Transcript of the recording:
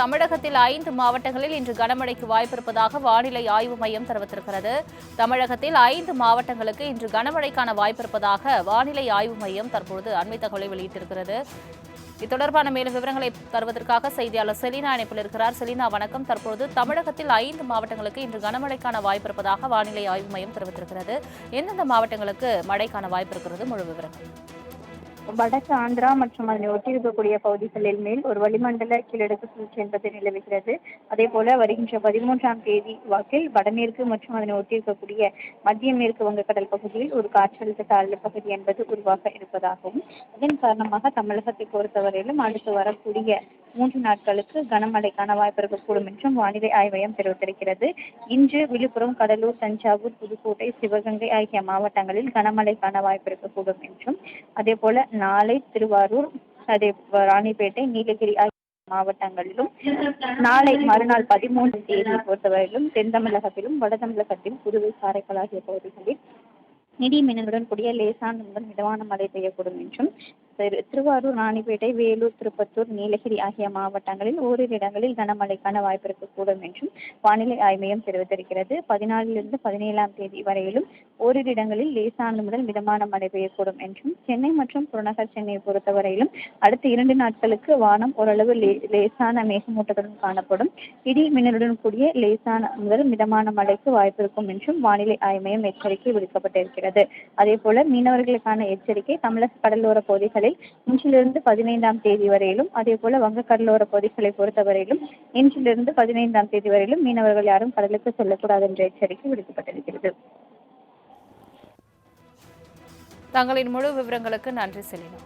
தமிழகத்தில் ஐந்து மாவட்டங்களில் இன்று கனமழைக்கு வாய்ப்பிருப்பதாக வானிலை ஆய்வு மையம் தெரிவித்திருக்கிறது. தமிழகத்தில் ஐந்து மாவட்டங்களுக்கு இன்று கனமழைக்கான வாய்ப்பிருப்பதாக வானிலை ஆய்வு மையம் தற்பொழுது அண்மை தகவலை வெளியிட்டிருக்கிறது. இது தொடர்பான மேலும் விவரங்களை தருவதற்காக செய்தியாளர் செலினா இணைப்பில் இருக்கிறார். செலினா வணக்கம். தற்போது தமிழகத்தில் ஐந்து மாவட்டங்களுக்கு இன்று கனமழைக்கான வாய்ப்பிருப்பதாக வானிலை ஆய்வு மையம் தெரிவித்திருக்கிறது. எந்தெந்த மாவட்டங்களுக்கு மழைக்கான வாய்ப்பு இருக்கிறது முழு விவரங்கள். வடக்கு ஆந்திரா மற்றும் அதனை ஒட்டியிருக்கக்கூடிய பகுதிகளில் மேல் ஒரு வளிமண்டல கீழடுக்கு சுழற்சி என்பது நிலவுகிறது. அதே போல வருகின்ற பதிமூன்றாம் தேதி வாக்கில் வடமேற்கு மற்றும் அதனை ஒட்டியிருக்கக்கூடிய மத்திய மேற்கு வங்கக்கடல் பகுதியில் ஒரு காற்றழுத்த தாழ்வு பகுதி என்பது உருவாக இருப்பதாகவும் இதன் காரணமாக தமிழகத்தை பொறுத்தவரையிலும் அடுத்து வரக்கூடிய மூன்று நாட்களுக்கு கனமழைக்கான வாய்ப்பு இருக்கக்கூடும் என்றும் வானிலை ஆய்வு மையம் தெரிவித்திருக்கிறது. இன்று விழுப்புரம் கடலூர் தஞ்சாவூர் புதுக்கோட்டை சிவகங்கை ஆகிய மாவட்டங்களில் கனமழைக்கான வாய்ப்பு இருக்கக்கூடும் என்றும் அதே போல நாளை திருவாரூர் அதே ராணிப்பேட்டை நீலகிரி ஆகிய மாவட்டங்களிலும் நாளை மறுநாள் பதிமூன்று தேதி பொறுத்தவரையிலும் தென் தமிழகத்திலும் வட தமிழகத்திலும் புதுவை காரைக்கால் ஆகிய பகுதிகளில் இடி மின்னலுடன் கூடிய லேசான முதல் மிதமான மழை பெய்யக்கூடும் என்றும் திரு- திருவாரூர் ராணிப்பேட்டை வேலூர் திருப்பத்தூர் நீலகிரி ஆகிய மாவட்டங்களில் ஓரிரு இடங்களில் கனமழைக்கான வாய்ப்பு இருக்கக்கூடும் என்றும் வானிலை ஆய்வு மையம் தெரிவித்திருக்கிறது. பதினாலிலிருந்து பதினேழாம் தேதி வரையிலும் ஓரிரு இடங்களில் லேசான முதல் மிதமான மழை பெய்யக்கூடும் என்றும் சென்னை மற்றும் புறநகர் சென்னையை பொறுத்தவரையிலும் அடுத்த இரண்டு நாட்களுக்கு வானம் ஓரளவு லேசான மேகமூட்டத்துடன் காணப்படும். இடி மின்னலுடன் கூடிய லேசான முதல் மிதமான மழைக்கு வாய்ப்பு இருக்கும் என்றும் வானிலை ஆய்வு மையம் எச்சரிக்கை விடுக்கப்பட்டிருக்கிறது. அதே போல மீனவர்களுக்கான எச்சரிக்கை தமிழக கடலோர பகுதிகளில் இன்றிலிருந்து பதினைந்தாம் தேதி வரையிலும் அதே போல வங்க கடலோர பகுதிகளை பொறுத்தவரையிலும் இன்றிலிருந்து பதினைந்தாம் தேதி வரையிலும் மீனவர்கள் யாரும் கடலுக்கு செல்லக்கூடாது என்ற எச்சரிக்கை விடுக்கப்பட்டிருக்கிறது. தங்களின் முழு விவரங்களுக்கு நன்றி செலினா